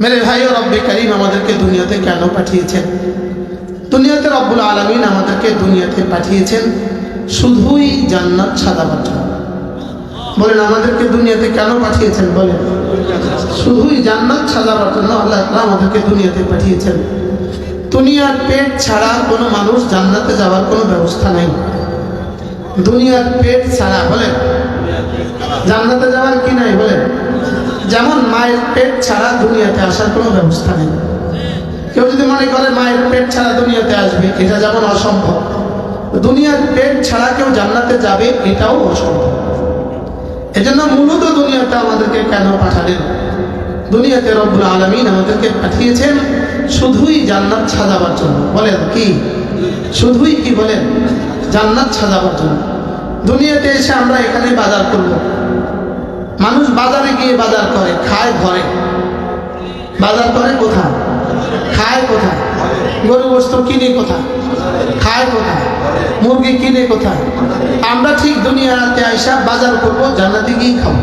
মেরে ভাই, ও রব্বে করিম আমাদেরকে দুনিয়াতে কেন পাঠিয়েছেন? দুনিয়াতে রব্বুল আলমিন আমাদেরকে দুনিয়াতে পাঠিয়েছেন শুধুই জান্নাত সাদাবার জন্য। বলেন, আমাদেরকে দুনিয়াতে কেন পাঠিয়েছেন? বলেন, শুধুই জান্নাত সাজাবার জন্য আল্লাহ তাআলা আমাদেরকে দুনিয়াতে পাঠিয়েছেন। দুনিয়ার পেট ছাড়া কোনো মানুষ জান্নাতে যাওয়ার কোনো ব্যবস্থা নাই। দুনিয়ার পেট ছাড়া, বলেন, জান্নাতে যাওয়ার কি নাই, বলেন? যেমন মায়ের পেট ছাড়া দুনিয়াতে আসার কোনো ব্যবস্থা নেই। কেউ যদি মনে করে মায়ের পেট ছাড়া দুনিয়াতে আসবে, এটা যেমন অসম্ভব। দুনিয়ার পেট ছাড়া কেউ জান্নাতে যাবে, এটাও অসম্ভব। এজন্য মূলত দুনিয়াতে আমাদেরকে কেন পাঠালেন? দুনিয়াতে রব্বুল আলমিন আমাদেরকে পাঠিয়েছেন শুধুই জান্নাত সাজাবার জন্য। বলেন কি? শুধুই কি বলেন? জান্নাত সাজাবার জন্য। দুনিয়াতে এসে আমরা এখানে বাজার করব। মানুষ বাজারে গিয়ে বাজার করে, খায় ঘরে। বাজার করে কোথায়? খায় কোথায়? গরু বস্তু কিনে কোথায়? খায় কোথায়? মুরগি কিনে কোথায়? আমরা ঠিক দুনিয়াতে আইসা বাজার করব, জান্নাতে গিয়ে খাব।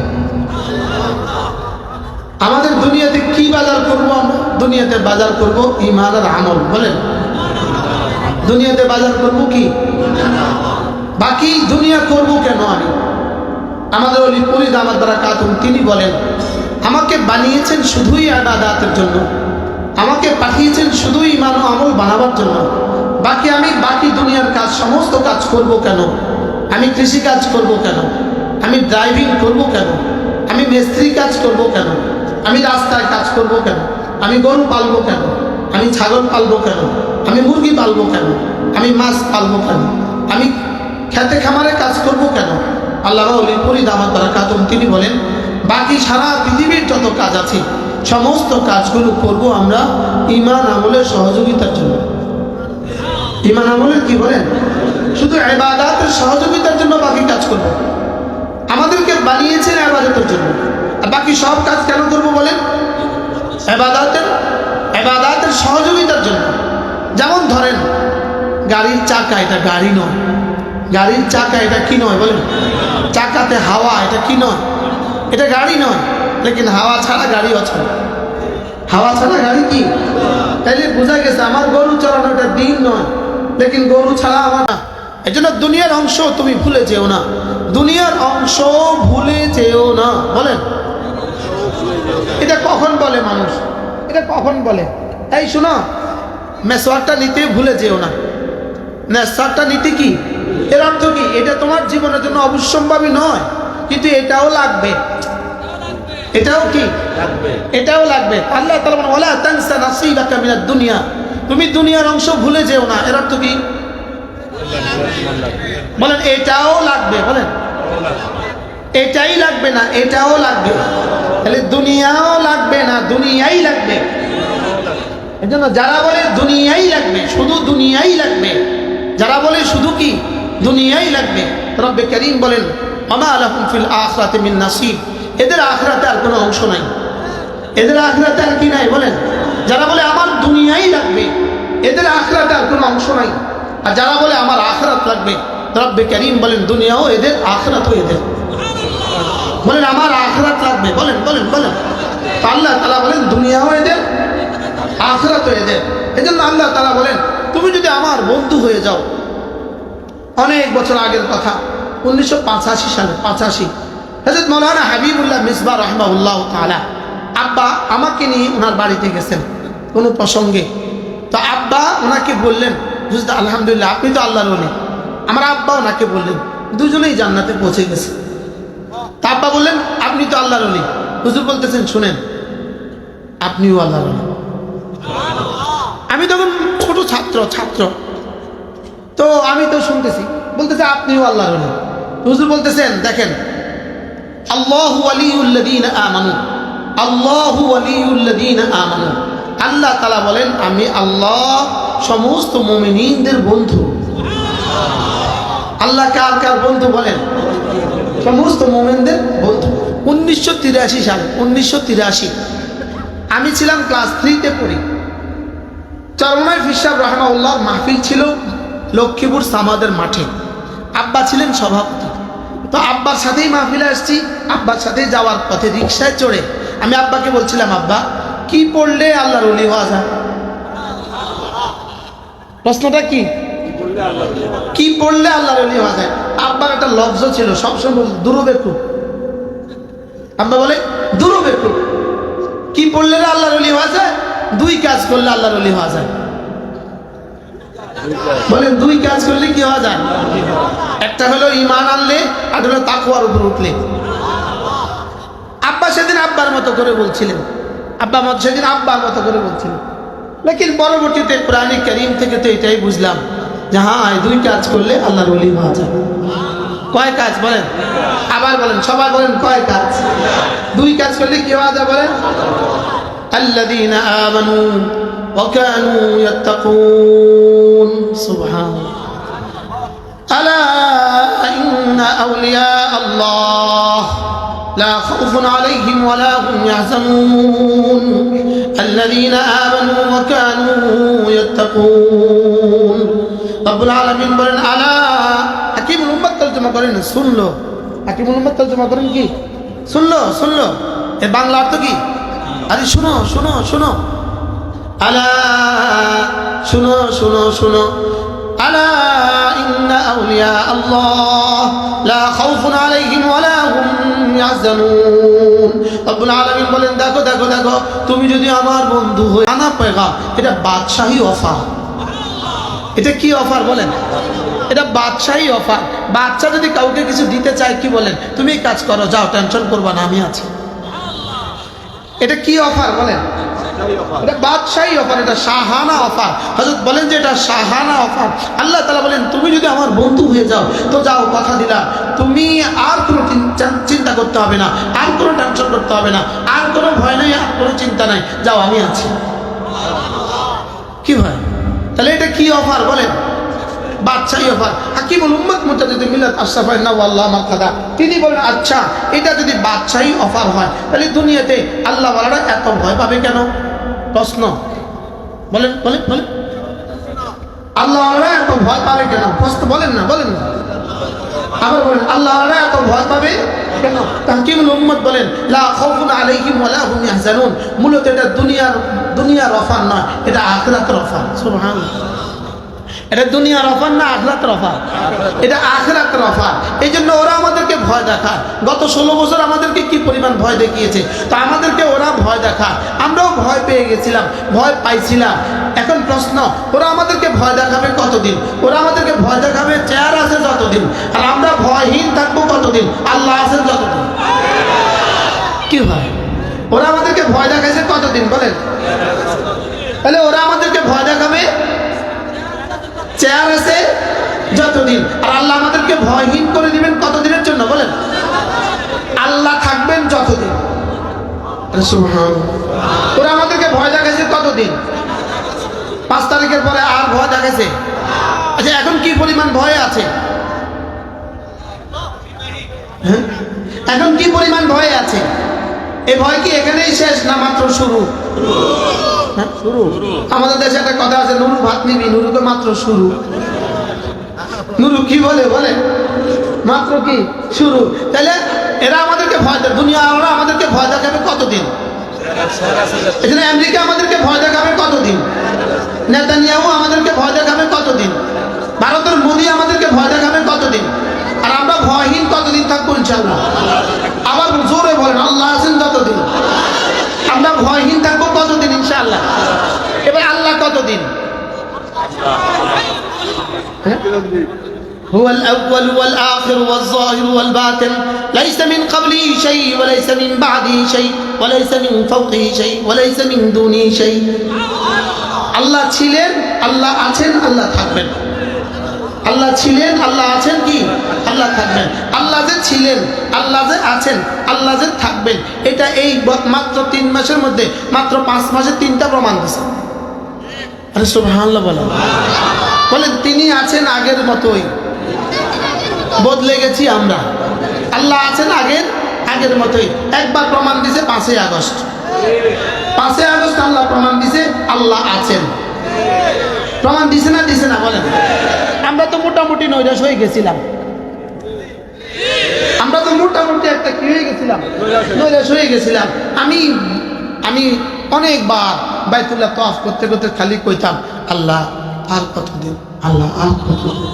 আমাদের দুনিয়াতে কি বাজার করব আমরা? দুনিয়াতে বাজার করব ইমান আর আমল, বলেন। দুনিয়াতে বাজার করব কি? বাকি দুনিয়া করব কেন আমি? আমাদের অলি ফরিদ আমার দ্বারা কাতুন, তিনি বলেন, আমাকে বানিয়েছেন শুধুই আবাদাতের জন্য। আমাকে পাঠিয়েছেন শুধুই ইমান আমল বানাবার জন্য। বাকি আমি বাকি দুনিয়ার কাজ, সমস্ত কাজ করব কেন? আমি কৃষি কাজ করব কেন? আমি ড্রাইভিং করব কেন? আমি মিস্ত্রি কাজ করব কেন? আমি রাস্তায় কাজ করব কেন? আমি গরু পালবো কেন? আমি ছাগল পালবো কেন? আমি মুরগি পালবো কেন? আমি মাছ পালবো কেন? আমি খেতে খামারে কাজ করব কেন? আল্লাহ আলী ফরিদ আমার দ্বারা তিনি বলেন, বাকি সারা পৃথিবীর যত কাজ আছে, সমস্ত কাজগুলো করব আমরা ইমান আমলের সহযোগিতার জন্য। ইমান আমলের কি বলেন? শুধু এবাদাতের সহযোগিতার জন্য বাকি কাজ করব। আমাদেরকে বানিয়েছেন এবাদতের জন্য। আর বাকি সব কাজ কেন করব বলেন? এবাদাতের এবাদাতের সহযোগিতার জন্য। যেমন ধরেন, গাড়ির চাকা এটা গাড়ি নয়। গাড়ির চাকা এটা কি নয় বলেন? চাকাতে হাওয়া, এটা কি নয়? এটা গাড়ি নয়, লেকিন হাওয়া ছাড়া গাড়ি আছে। হাওয়া ছাড়া গাড়ি কি? তাইলে বোঝা গেছে আমার গরু চড়ানো এটা দিন নয়, লেকিন গরু ছাড়া আমার না। এই জন্য দুনিয়ার অংশ তুমি ভুলে যেও না। দুনিয়ার অংশ ভুলে যেও না, বলেন। এটা কখন বলে মানুষ? এটা কখন বলে? এই শোনো, মেসওয়ারটা নিতে ভুলে যেও না। মেসওয়ারটা নিতে কি? এর অর্থ কি? এটা তোমার জীবনের জন্য অবশ্যম্ভাবী নয় কিন্তু এটাও লাগবে। এটাও কি? এটাও লাগবে। আল্লাহ তালা দুনিয়া। তুমি দুনিয়ার অংশ ভুলে যেও না। এর অর্থ কি? বলেন এটাও লাগবে। বলেন এটাই লাগবে না এটাও লাগবে তাহলে দুনিয়াও লাগবে না দুনিয়াই লাগবে। এই জন্য যারা বলে দুনিয়াই লাগবে শুধু দুনিয়াই লাগবে। যারা বলে শুধু কি? দুনিয়াই লাগবে। রব্বে করিম বলেন, আমা আলহম ফিল আখরাতে মিন নাসিব। এদের আখরাতে আর কোনো অংশ নাই। এদের আখরাতে আর কি নাই বলেন? যারা বলে, আমার দুনিয়াই লাগবে। এদের আখরাতে আর কোনো অংশ নাই। আর যারা বলে, আমার আখরাত লাগবে। রব্বে করিম বলেন, দুনিয়াও এদের, আখরাতও এদের। বলেন, আমার আখরাত লাগবে। বলেন বলেন বলেন। আল্লাহ তালা বলেন, দুনিয়াও এদের আখরাত এদের। এই জন্য আল্লাহ তালা বলেন, তুমি যদি আমার বন্ধু হয়ে যাও অনেক বছর আগের কথা। উনিশশো সালে, পাঁচাশি। হজরত মৌলানা হাবিবুল্লাহ মিসবা রহমাউল্লাহ তালা আব্বা আমাকে নিয়ে ওনার বাড়িতে গেছেন কোনো প্রসঙ্গে। তো আব্বা ওনাকে বললেন বুঝতে আলহামদুলিল্লাহ, আপনি তো আল্লাহর অলি। আমার আব্বা ওনাকে বললেন, দুজনেই জান্নাতে পৌঁছে গেছে। তা আব্বা বললেন, আপনি তো আল্লাহর অলি। হুজুর বলতেছেন, শুনেন, আপনিও আল্লাহর অলি। আমি তখন ছোট ছাত্র ছাত্র। তো আমি তো শুনতেছি, বলতেছে আপনিও আল্লাহ অলি হুজুর বলতেছেন, দেখেন, আল্লাহু আলিউল্লাযীনা আমানু, আল্লাহু আলিউল্লাযীনা আমানু। আল্লাহ তাআলা বলেন, আমি আল্লাহ সমস্ত মুমিনিনদের বন্ধু। আল্লাহ কার কার বন্ধু বলেন? সমস্ত মোমেনদের বন্ধু। উনিশশো তিরাশি সাল, উনিশশো তিরাশি। আমি ছিলাম ক্লাস থ্রিতে পড়ি। চরমায় ফিসাব রহমাউল্লাহ মাহফিল ছিল লক্ষ্মীপুর সামাদের মাঠে। আব্বা ছিলেন সভাপতি। তো আব্বার সাথেই মাহফিলে আসছি, আব্বার সাথেই যাওয়ার পথে রিক্সায় চড়ে আমি আব্বাকে বলছিলাম, আব্বা, কি পড়লে আল্লাহর অলি হওয়া যায়? প্রশ্নটা কি? কি পড়লে আল্লাহর অলি হওয়া যায়? আব্বার একটা লফজ ছিল সবসময় দুরবেকু আব্বা বলে দুরবেকু কি পড়লে আল্লাহর অলি হওয়া যায়? দুই কাজ করলে আল্লাহর অলি হওয়া যায়। বলেন, দুই কাজ করলে কি হওয়া যায়? একটা হলো ইমান আনলে, আর হলো তাকুয়ার উপর উঠলে। আব্বা সেদিন আব্বার মতো করে বলছিলেন। আব্বা মত সেদিন আব্বার মতো করে বলছিলেন। লেকিন পরবর্তীতে প্রাণী ক্যারিম থেকে তো এটাই বুঝলাম যে হ্যাঁ দুই কাজ করলে আল্লাহর অলি হওয়া যায়। কয় কাজ বলেন? আবার বলেন, সবাই বলেন, কয় কাজ? দুই কাজ করলে কি হওয়া যায় বলেন? আল্লাদিন আমানু وكانوا يتقون سبحان الله ألا إن أولياء الله لا خوف عليهم ولا هم يحزنون الذين آمنوا وكانوا يتقون رب العالمين বলেন আলা হাকিমুল উম্মত তর্জমা করেন শুনলো হাকিমুল উম্মত তর্জমা করেন কি শুনলো শুনলো এর বাংলা অর্থ কি আরে শুনো শুনো শুনো আলা, শুনো শুনো শুনো। আলা লা ওয়ালা হুম বলেন, দেখো দেখো দেখো, তুমি যদি আমার বন্ধু এটা বাদশাহী অফার। এটা কি অফার বলেন? এটা বাদশাহী অফার। বাচ্চা যদি কাউকে কিছু দিতে চায়, কি বলেন? তুমি কাজ করো, যাও, টেনশন করবা না, আমি আছি। এটা কি অফার বলেন? এটা অফার এটা অফার। বলেন যে এটা অফার। আল্লাহ তালা বলেন, তুমি যদি আমার বন্ধু হয়ে যাও, তো যাও দিলাম তুমি আর কোনো চিন- চিন্তা করতে হবে না, আর কোনো করতে হবে না, আর কোনো ভয় নাই, আর কোনো চিন্তা নাই। যাও, আমি আছি। কি ভাই তাহলে এটা কি অফার বলেন? বাদশাহী অফার হাকিমুল উম্মত মুতাজিদ মিলাত আশরাফাই নাওয়াল্লাহ মারকাদা তিনি বলেন আচ্ছা এটা যদি বাদশাহী অফার হয়, তাহলে দুনিয়াতে আল্লাহ ওয়ালারা এত ভয় পাবে কেন? প্রশ্ন। বলেন বলেন বলেন। আল্লাহ ওয়ালারা এত ভয় পাবে কেন? প্রশ্ন, বলেন না বলেন না। বলেন আল্লাহ ওয়ালারা এত ভয় পাবে কেন? তাহকিমুল বলেন, লা মূলত এটা দুনিয়ার দুনিয়ার নয়, এটা এটা দুনিয়ার অফার না আখরাতের অফার এটা আখরাতের অফার এই জন্য ওরা আমাদেরকে ভয় দেখায়। গত ষোলো বছর আমাদেরকে কি পরিমাণ ভয় দেখিয়েছে? তো আমাদেরকে ওরা ভয় দেখায়। আমরাও ভয় পেয়ে গেছিলাম, ভয় পাইছিলাম। এখন প্রশ্ন, ওরা আমাদেরকে ভয় দেখাবে কতদিন? ওরা আমাদেরকে ভয় দেখাবে চেয়ার আছে যতদিন, আর আমরা ভয়হীন থাকব কতদিন? আল্লাহ আছেন যতদিন। কি হয় ওরা আমাদেরকে ভয় দেখাইছে কতদিন? বলেন। তাহলে ওরা আমাদেরকে ভয় দেখাবে চেয়ার আছে যতদিন। আর আল্লাহ আমাদেরকে ভয়হীন করে দিবেন কতদিনের জন্য বলেন? আল্লাহ থাকবেন যতদিন। ওরা আমাদেরকে ভয় দেখাইছে কতদিন? পাঁচ তারিখের পরে আর ভয় দেখাইছে। আচ্ছা এখন কি পরিমাণ ভয় আছে? হ্যাঁ? এখন কি পরিমাণ ভয় আছে? এই ভয় কি এখানেই শেষ না মাত্র শুরু? শুরু। আমাদের দেশে একটা কথা আছে নুরু ভাত নিবি নুরু তো মাত্র শুরু। নুরু কি বলে বলে? মাত্র কি? শুরু। তাহলে এরা আমাদেরকে ভয় দেয় দুনিয়া ওরা আমাদেরকে ভয় দেখাবে কতদিন? এখানে আমেরিকা আমাদেরকে ভয় দেখাবে কতদিন? নেতানিয়াহু আমাদেরকে ভয় দেখাবে কতদিন? ভারতের মোদী আমাদেরকে ভয় দেখাবে কতদিন? আর আমরা ভয়হীন কতদিন থাকব ইনশাল্লাহ আবার জোরে বলেন আল্লাহ আছেন যতদিন আমরা ভয়হীন থাকব কতদিন ইনশাআল্লাহ এবার আল্লাহ কতদিন হ্যাঁ? هو الأول والآخر والظاهر والباطن ليس من قبله شيء وليس من بعده شيء وليس من فوقه شيء وليس من دونه شيء আল্লাহ ছিলেন আল্লাহ আছেন আল্লাহ থাকবেন আল্লাহ ছিলেন আল্লাহ আছেন কি আল্লাহ থাকবেন আল্লাহ যে ছিলেন আল্লাহ যে আছেন আল্লাহ যে থাকবেন এটা এই ব- মাত্র তিন মাসের মধ্যে মাত্র পাঁচ মাসে তিনটা প্রমাণ দিছে আরে সুবহানাল্লাহ বলেন বলেন তিনি আছেন আগের মতোই। বদলে গেছি আমরা। আল্লাহ আছেন আগের আগের মতোই। একবার প্রমাণ দিছে পাঁচই আগস্ট। পাঁচই আগস্ট আল্লাহ প্রমাণ দিছে, আল্লাহ আছেন। প্রমাণ দিছে না দিছে না, বলেন। আমরা তো মোটামুটি নৈরাশ হয়ে গেছিলাম। আমরা তো মোটামুটি একটা কি হয়ে গেছিলাম? নৈরাশ হয়ে গেছিলাম। আমি আমি অনেকবার বাইতুল্লাহ তফ করতে করতে খালি কইতাম, আল্লাহ, আর কতদিন? আল্লাহ, আর কতদিন?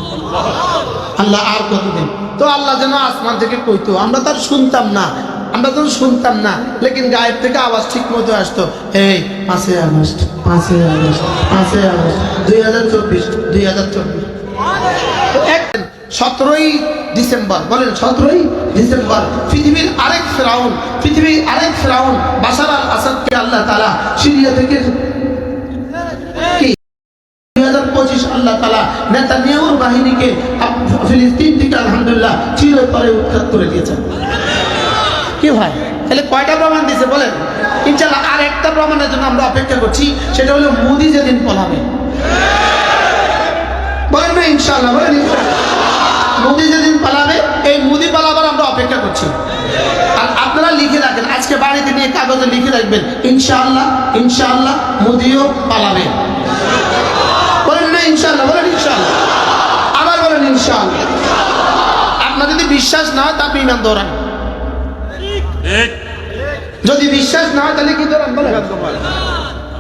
আল্লাহ, আর কতদিন? তো আল্লাহ যেন আসমান থেকে কইতো, আমরা তার শুনতাম না, আমরা তো শুনতাম না। লেকিন গায়ের থেকে আওয়াজ ঠিক মতো আসতো, এই, পাঁচই আগস্ট পাঁচই আগস্ট পাঁচই আগস্ট, দুই হাজার চব্বিশ, দুই হাজার চব্বিশ। সতেরোই ডিসেম্বর, বলেন সতেরোই ডিসেম্বর, পৃথিবীর আরেক ফেরাউন, পৃথিবীর আরেক ফেরাউন বাসার আল আসাদকে আল্লাহ তালা সিরিয়া থেকে পঁচিশ আল্লাহ তালা নেতা নিয়াউর বাহিনীকে করে দিয়েছেন। কি ভাই? তাহলে কয়টা প্রমাণ দিছে বলেন? ইনশাল্লাহ প্রমাণের জন্য আমরা অপেক্ষা করছি, সেটা হলো ইনশাল্লাহ। মোদি যেদিন পালাবে এই মোদি পালাবার আমরা অপেক্ষা করছি। আর আপনারা লিখে রাখেন আজকে বাড়িতে নিয়ে কাগজে লিখে রাখবেন ইনশাআল্লাহ ইনশাআল্লাহ মোদিও পালাবে। বলেন না ইনশাআল্লাহ বলেন ইনশাআল্লাহ। আবার বলেন ইনশাআল্লাহ। আপনার যদি বিশ্বাস না হয় তা আপনি ইমান দৌড়ান যদি বিশ্বাস না হয় তাহলে কি দৌড়ান বলেন।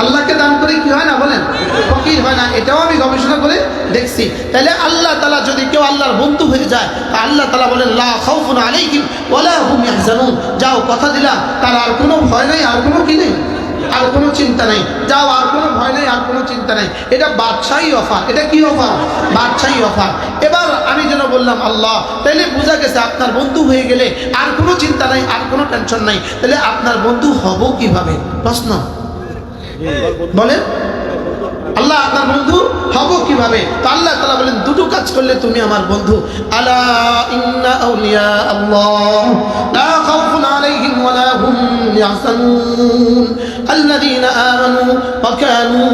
আল্লাহকে দান করে কি হয় না বলেন? ফকির হয় না। এটাও আমি গবেষণা করে দেখছি। তাহলে আল্লাহ তালা যদি কেউ আল্লাহর বন্ধু হয়ে যায়, তা আল্লাহ তালা বলেন, লা খাউফুন আলাইহিম ওয়ালা হুম ইয়াহজানুন। যাও, কথা দিলাম। তার আর কোনো ভয় নাই, আর কোনো কি নেই? আর কোনো চিন্তা নেই। যাও, আর কোনো ভয় নেই, আর কোনো চিন্তা নেই। এটা বাদশাহী অফার। এটা কি অফার? বাদশাহী অফার। এবার আমি যেন বললাম, আল্লাহ তাহলে বোঝা গেছে আপনার বন্ধু হয়ে গেলে আর কোনো চিন্তা নাই, আর কোনো টেনশন নাই। তাহলে আপনার বন্ধু হব কীভাবে? প্রশ্ন। বলেন? আল্লাহ, আপনার বন্ধু হব কীভাবে? আল্লাহ তালা বলেন, দুটো কাজ করলে তুমি আমার বন্ধু। আল্লাহ লা খাউফুন আলাইহিম ওয়ালা হুম ইয়াহজানুন الذين آمنوا وكانوا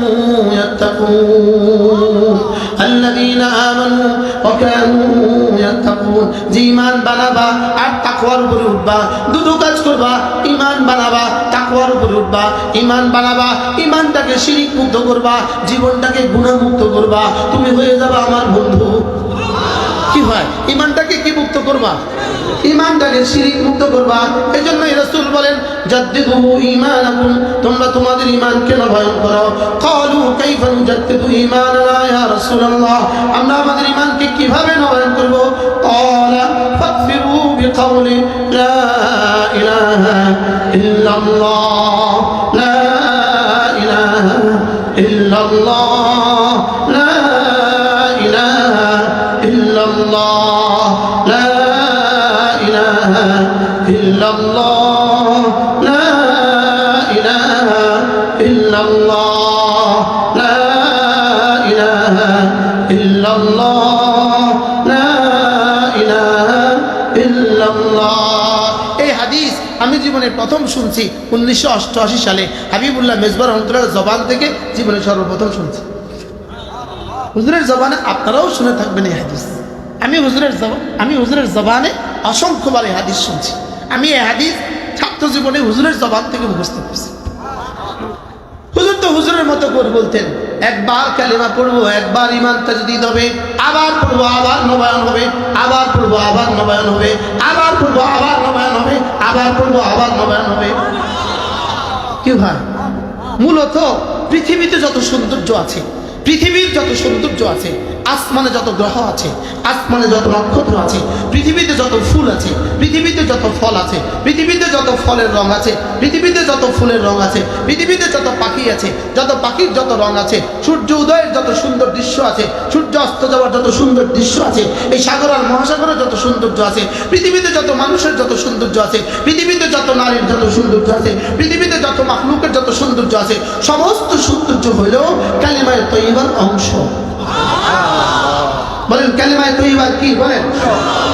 يتقون الذين آمنوا وكانوا يتقون যে ইমান বানাবা আর তাকওয়ার উপরে উঠবা দুটো কাজ করবা ইমান বানাবা তাকওয়ার উপরে উঠবা ইমান বানাবা ইমানটাকে শিরিক মুক্ত করবা জীবনটাকে গুণামুক্ত করবা তুমি হয়ে যাবা আমার বন্ধু কি হয়? ইমানটাকে কি মুক্ত করবা? ইমানটাকে শিরিক মুক্ত করবা। এই জন্য রাসূল বলেন তোমরা তোমাদের করো। আমরা আমাদের ঈমানকে কীভাবে নবায়ন করব? ক্বালা এই আমি প্রথম শুনছি উনিশশো অষ্টআশি সালে। হাবিবুল্লাহ মেজবার রহমতুল্লাহ জবান থেকে জীবনে সর্বপ্রথম শুনছি। হুজুরের জবানে আপনারাও শুনে থাকবেন এই হাদিস। আমি হুজুরের জবান আমি হুজুরের জবানে অসংখ্যবার এই হাদিস শুনছি। আমি এই হাদিস ছাত্র জীবনে হুজুরের জবান থেকে মুখস্থ করছি। হুজুর তো হুজুরের মতো করে বলতেন, একবার কালেমা পড়ব, একবার ইমানটা যদি হবে, আবার পড়ব, আবার নবায়ন হবে, আবার পড়ব, আবার নবায়ন হবে, আবার পড়ব, আবার নবায়ন হবে, আবার পড়ব, আবার নবায়ন হবে। কি ভাই? মূলত পৃথিবীতে যত সৌন্দর্য আছে, পৃথিবীর যত সৌন্দর্য আছে আসমানে যত গ্রহ আছে, আসমানে যত নক্ষত্র আছে, পৃথিবীতে যত ফুল আছে, পৃথিবীতে যত ফল আছে, পৃথিবীতে যত ফলের রং আছে, পৃথিবীতে যত ফুলের রং আছে, পৃথিবীতে যত পাখি আছে, যত পাখির যত রং আছে, সূর্য উদয়ের যত সুন্দর দৃশ্য আছে, সূর্য অস্ত যাওয়ার যত সুন্দর দৃশ্য আছে, এই সাগর আর মহাসাগরের যত সৌন্দর্য আছে, পৃথিবীতে যত মানুষের যত সৌন্দর্য আছে, পৃথিবীতে যত নারীর যত সৌন্দর্য আছে, পৃথিবীতে যত মাখলুকের যত সৌন্দর্য আছে, সমস্ত সৌন্দর্য হইল কালিমায় তৈবার অংশ। বলেন, কালিমায় তৈবার কি? বলেন।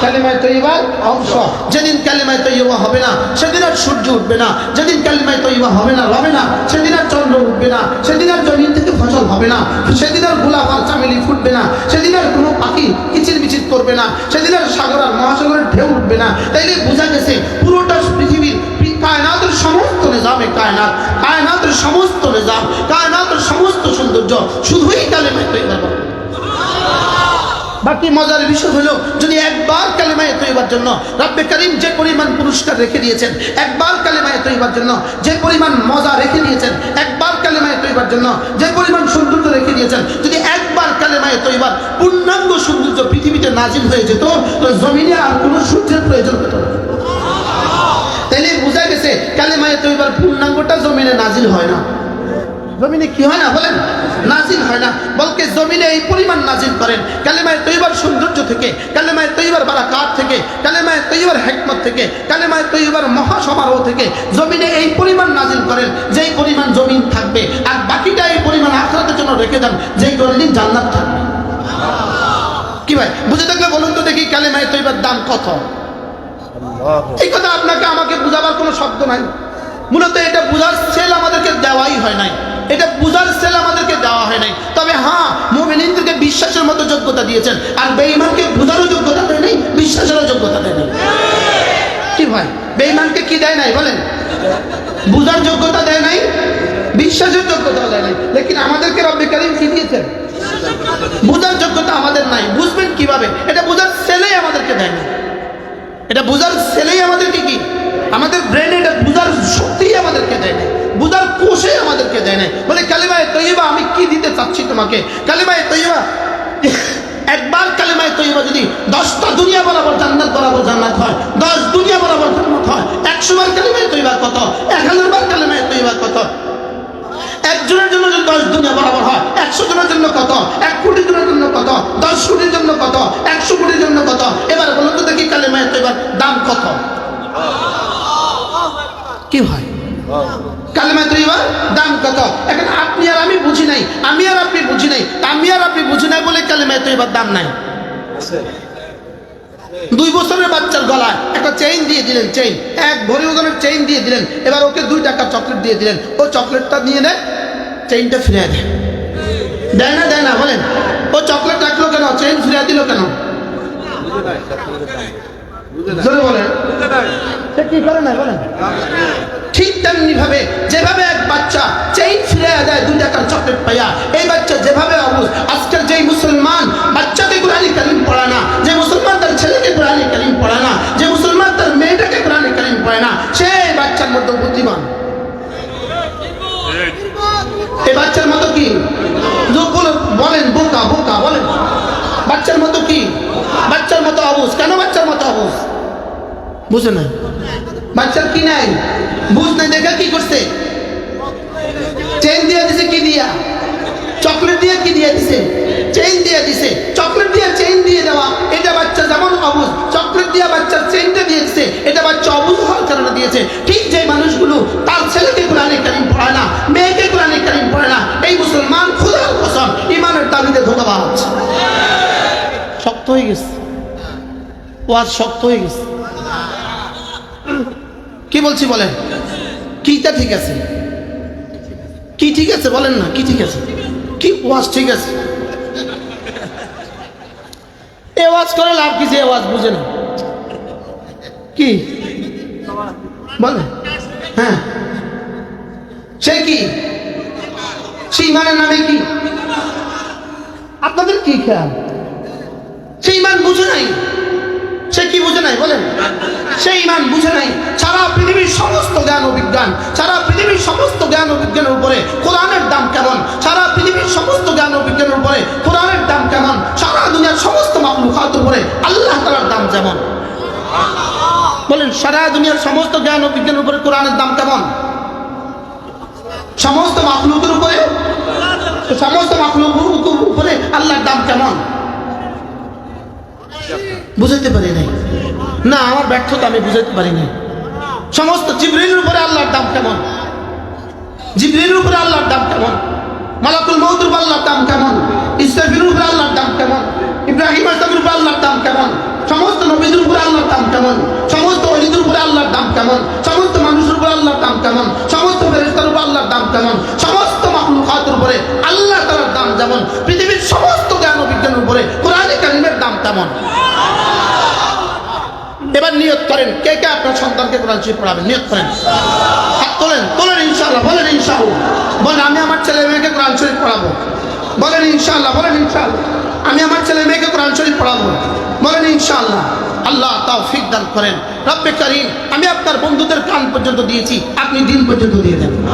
কালিমায় তৈবার অংশ। যেদিন কালিমায় তৈবা হবে না, সেদিন আর সূর্য উঠবে না। যেদিন কালিমায় তৈবা হবে না হবে না। সেদিন আর চন্দ্র উঠবে না। সেদিন আর জমিন থেকে ফসল হবে না। সেদিন আর গোলাপ আর চামেলি ফুটবে না। সেদিন আর কোনো পাখি কিচির মিচির করবে না। সেদিন আর সাগর আর মহাসাগরের ঢেউ উঠবে না। তাইলে বোঝা গেছে, পুরোটা পৃথিবীর কায়নাতের সমস্ত নিজামে কায়নাত। কায়নাতের সমস্ত নিজাম, কায়নাতের সমস্ত সৌন্দর্য শুধুই কালেমায় তৈবার বাকি মজার বিষয় হলো, যদি একবার কালেমায় তৈবার জন্য রব্বে করিম যে পরিমাণ পুরস্কার রেখে দিয়েছেন, একবার কালেমায় তৈবার জন্য যে পরিমাণ মজা রেখে দিয়েছেন, একবার কালেমায় তৈবার জন্য যে পরিমাণ সৌন্দর্য রেখে দিয়েছেন, যদি একবার কালেমায় তৈবার পূর্ণাঙ্গ সৌন্দর্য পৃথিবীতে নাজিল হয়ে যেত, তো জমিনে আর কোনো সূর্যের প্রয়োজন হতো না। তাইলে বোঝা গেছে, কালেমায় তৈবার পূর্ণাঙ্গটা জমিনে নাজিল হয় না। জমিনে কি হয় না বলেন? নাজিল হয় না। বলকে জমিনে এই পরিমাণ নাজিল করেন। কালেমায় তৈবার সৌন্দর্য থেকে কালেমায় তৈবার বারাকাত থেকে কালেমায় তৈবার হেকমত থেকে কালেমায় তৈবার মহাসমারোহ থেকে জমিনে এই পরিমাণ নাজিল করেন যেই পরিমাণ জমিন থাকবে। আর বাকিটা এই পরিমাণ আখরাতের জন্য রেখে দেন যেই কোনদিন জান্নাত থাকবে। কি ভাই বুঝে থাকলে বলুন তো দেখি কালেমায় তৈবার দাম কত? এই কথা আপনাকে আমাকে বোঝাবার কোনো শব্দ নাই। মূলত এটা বুঝার সেল আমাদেরকে দেওয়াই হয় নাই এটা বুঝার সেল আমাদেরকে দেওয়া হয় নাই তবে হ্যাঁ মোমিনদেরকে বিশ্বাসের মতো যোগ্যতা দিয়েছেন। আর বেঈমানকে বুঝারও যোগ্যতা দেয় নাই, বিশ্বাসেরও যোগ্যতা দেয় নাই। কি ভাই? বেঈমানকে কি দেয় নাই বলেন? বুঝার যোগ্যতা দেয় নাই, বিশ্বাসের যোগ্যতা দেয় নাই। লেকিন আমাদেরকে রব্বে কারিম কি দিয়েছেন? বুঝার যোগ্যতা আমাদের নাই। বুঝবেন কীভাবে? এটা বুঝার সেলেই আমাদেরকে দেয় না এটা বুঝার ছেলেই আমাদেরকে কি? আমাদের ব্রেনে এটা বুঝার শক্তিই আমাদেরকে দেয় না বুঝার কোষে আমাদেরকে দেয় না বলে, কালিমায় তৈবা আমি কি দিতে চাচ্ছি তোমাকে? কালিমায় তৈবা একবার কালিমায় তৈবা যদি দশটা দুনিয়া বরাবর জান্নাত বরাবর জান্নাত হয়, দশ দুনিয়া বরাবর জান্নাত হয় একশো বার কালিমায় তৈবা কত? এক হাজার বার কালিমায় তৈবা কত? একজনের জন্য যদি দশ দুনিয়া বরাবর হয়, একশো জনের জন্য কত? এক কোটি জনের জন্য কত? দশ কোটির জন্য কত? একশো কোটির জন্য কত? এবার বলুন তো দেখি কালে মায়ের তো এবার দাম কত? কি হয়? কালেমা তো এবার দাম কত? এখন আপনি আর আমি বুঝি নাই আমি আর আপনি বুঝি নাই আমি আর আপনি বুঝি নাই বলে কালেমায় তো এবার দাম নাই। দুই বছরের বাচ্চার গলায় একটা চেইন দিয়ে দিলেন চেইন এক ভরি ওজনের চেইন দিয়ে দিলেন। এবার ওকে দুই টাকা চকলেট দিয়ে দিলেন। ও চকলেটটা নিয়ে নেয় চেইনটা ফিরে দেয়। দেয় না দেয় না বলেন। ও চকলেট রাখল কেন? চেইন ফিরে দিল কেন? বলেন। সে কি করে না বলেন। ঠিক তেমনি ভাবে যেভাবে এক বাচ্চা চেইন ফিরে দেয় দুই টাকার চকলেট পাইয়া, এই বাচ্চা যেভাবে অবুজ, আজকের যেই মুসলমান বাচ্চাকে কোরআনি কালিম পড়ায় না, যে মুসলমান তার ছেলেকে কোরআনি কালিম পড়ায় না, যে মুসলমান তার মেয়েটাকে কোরআনি কালিম পড়ে না সেই বাচ্চার মধ্যে বুদ্ধিমান। এই বাচ্চার মতো কি? বলেন, বোকা বোকা, বলেন। বাচ্চার মতো কি? বাচ্চার মতো অবুজ। কেন বাচ্চার মতো অবুজ? বুঝে না বাচ্চার কি নাই? বুঝ নাই, দেখা কি করছে? চেন দিয়ে দিছে কি দিয়া? চকলেট দিয়ে কি দিয়ে দিছে? চেইন দিয়ে দিছে। চকলেট দিয়ে চেইন দিয়ে দেওয়া, এটা বাচ্চা যেমন অবুজ। চকলেট দিয়ে বাচ্চার চেইনটা দিয়ে দিছে, এটা বাচ্চা অবুজ হওয়ার কারণে দিয়েছে। ঠিক যে মানুষগুলো, তার ছেলেকে কোরআনে কারিম পড়ায় না, মেয়েকে কোরআনে কারিম পড়ে না, এই মুসলমান খুদার কসম ইমানের দাবিতে ধোকাবাজ শক্ত হয়ে গেছে। ওয়াজ শক্ত হয়ে গেছে। কি বলছি বলেন? কিটা ঠিক আছে? কি ঠিক আছে বলেন না, কি ঠিক আছে? কি ওয়াজ ঠিক আছে? এ ওয়াজ করে লাভ কি যে ওয়াজ বুঝে না? কি? বলেন। হ্যাঁ। সে কি? সে ইমানের নামে কি? আপনাদের কি খেয়াল? সে ইমান বুঝে নাই? সে কি বুঝে নাই বলেন? সেই ইমান বুঝে নাই। সারা পৃথিবীর সমস্ত জ্ঞান ও বিজ্ঞান, সারা পৃথিবীর সমস্ত জ্ঞান ও বিজ্ঞানের উপরে কোরআনের দাম কেমন? সারা পৃথিবীর সমস্ত জ্ঞান ও বিজ্ঞানের উপরে কোরআনের দাম কেমন? সারা দুনিয়ার সমস্ত মাকলুকাতের উপরে আল্লাহ তালার দাম যেমন। বলেন, সারা দুনিয়ার সমস্ত জ্ঞান ও বিজ্ঞানের উপরে কোরআনের দাম কেমন? সমস্ত মাকলুকের উপরে? সমস্ত মাকলুকের উপরে আল্লাহর দাম কেমন? বুঝাইতে পারি নাই। না, আমার ব্যর্থতা আমি বুঝাইতে পারি নাই। সমস্ত জিবরিনের উপরে আল্লাহর দাম কেমন? জিবরিনের উপরে আল্লাহর দাম কেমন? মালাকুল উপর আল্লাহর দাম কেমন? ইসরাফির উপরে আল্লাহর দাম কেমন? ইব্রাহিম আসলামের উপর আল্লাহর দাম কেমন? সমস্ত নবীদের উপরে আল্লাহর দাম কেমন? সমস্ত অলিদের উপরে আল্লাহর দাম কেমন? সমস্ত মানুষের উপরে আল্লাহর দাম কেমন? সমস্ত ফেরেস্তার উপর আল্লাহর দাম কেমন? সমস্ত মাহলুকাতের উপরে আল্লাহ তালার দাম যেমন? পৃথিবীর সমস্ত জ্ঞান বিজ্ঞানের উপরে কোরআনে কারিমের দাম তেমন। এবার নিয়ত করেন, কে কে আপনার সন্তানকে কোরআন শরীফ পড়াবেন? নিয়ত করেন। হাত তোলেন তোলেন ইনশাআল্লাহ, বলেন ইনশাআল্লাহ। বলেন, আমি আমার ছেলে মেয়েকে কোরআন শরীফ পড়াবো। বলেন ইনশাল্লাহ বলেন ইনশাআল্লাহ। আমি আমার ছেলে মেয়েকে কোরআন শরীফ পড়াবো। বলেন ইনশাল্লাহ আল্লাহ তৌফিক দান করেন। রব্বে করিম, আমি আপনার বন্ধুদের কান পর্যন্ত দিয়েছি, আপনি দিন পর্যন্ত দিয়ে দেন।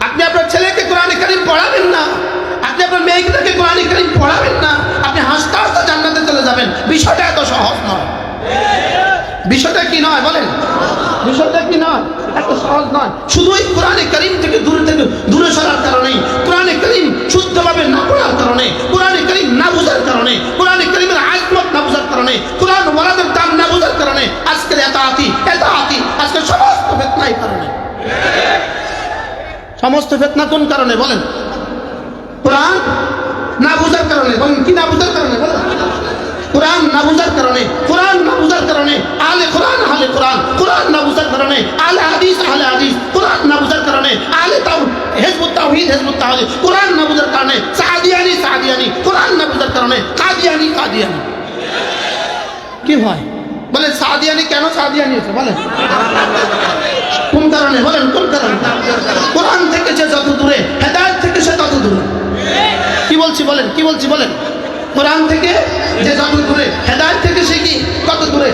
আপনি আপনার ছেলেকে কোরআনে কারিম পড়াবেন না। আপনি আপনার মেয়েকে কোরআনে কারিম পড়াবেন না। আপনি হাসতে হাসতে জান্নাতে চলে যাবেন। বিষয়টা এত সহজ নয়। বিষয়টা কি নয় বলেন? বিষয়টা কি নয়? এত সহজ নয়। শুধু এই কোরআনে করিম থেকে দূরে থেকে দূরে সরার কারণেই, কোরআনে করিম শুদ্ধভাবে না পড়ার কারণে, কোরআনে করিম না বোঝার কারণে, কোরআনে করিমের আজমত না বোঝার কারণে, কোরআন ওয়ালাদের দাম না বোঝার কারণে আজকের এত আতি এত আতি আজকে সমস্ত ফেতনাই কারণে। সমস্ত ফেতনা কোন কারণে বলেন? কোরআন না বোঝার কারণে বলেন, কি না বোঝার কারণে বলেন? কোরআন না বোঝার কারণে আলে কোরআন আলে কোরআন কোরআন না বোঝার কারণে আলে হাদিস আলে হাদিস কোরআন না বোঝার কারণে আলে তাও হেজবুত তাওহীদ হেজবুত তাওহীদ কোরআন না বোঝার কারণে সাদিয়ানি সাদিয়ানি কোরআন না বোঝার কারণে কাদিয়ানি কাদিয়ানি কি হয় বলে সাদিয়ানি কেন সাদিয়ানি হচ্ছে বলেন কোন কারণে বলেন কোন কারণে কোরআন থেকে সে যত দূরে হেদায়ত থেকে সে তত দূরে কি বলছি বলেন কি বলছি বলেন কোরআন থেকে যে যত দূরে হেদায়ত থেকে সে কি কত দূরে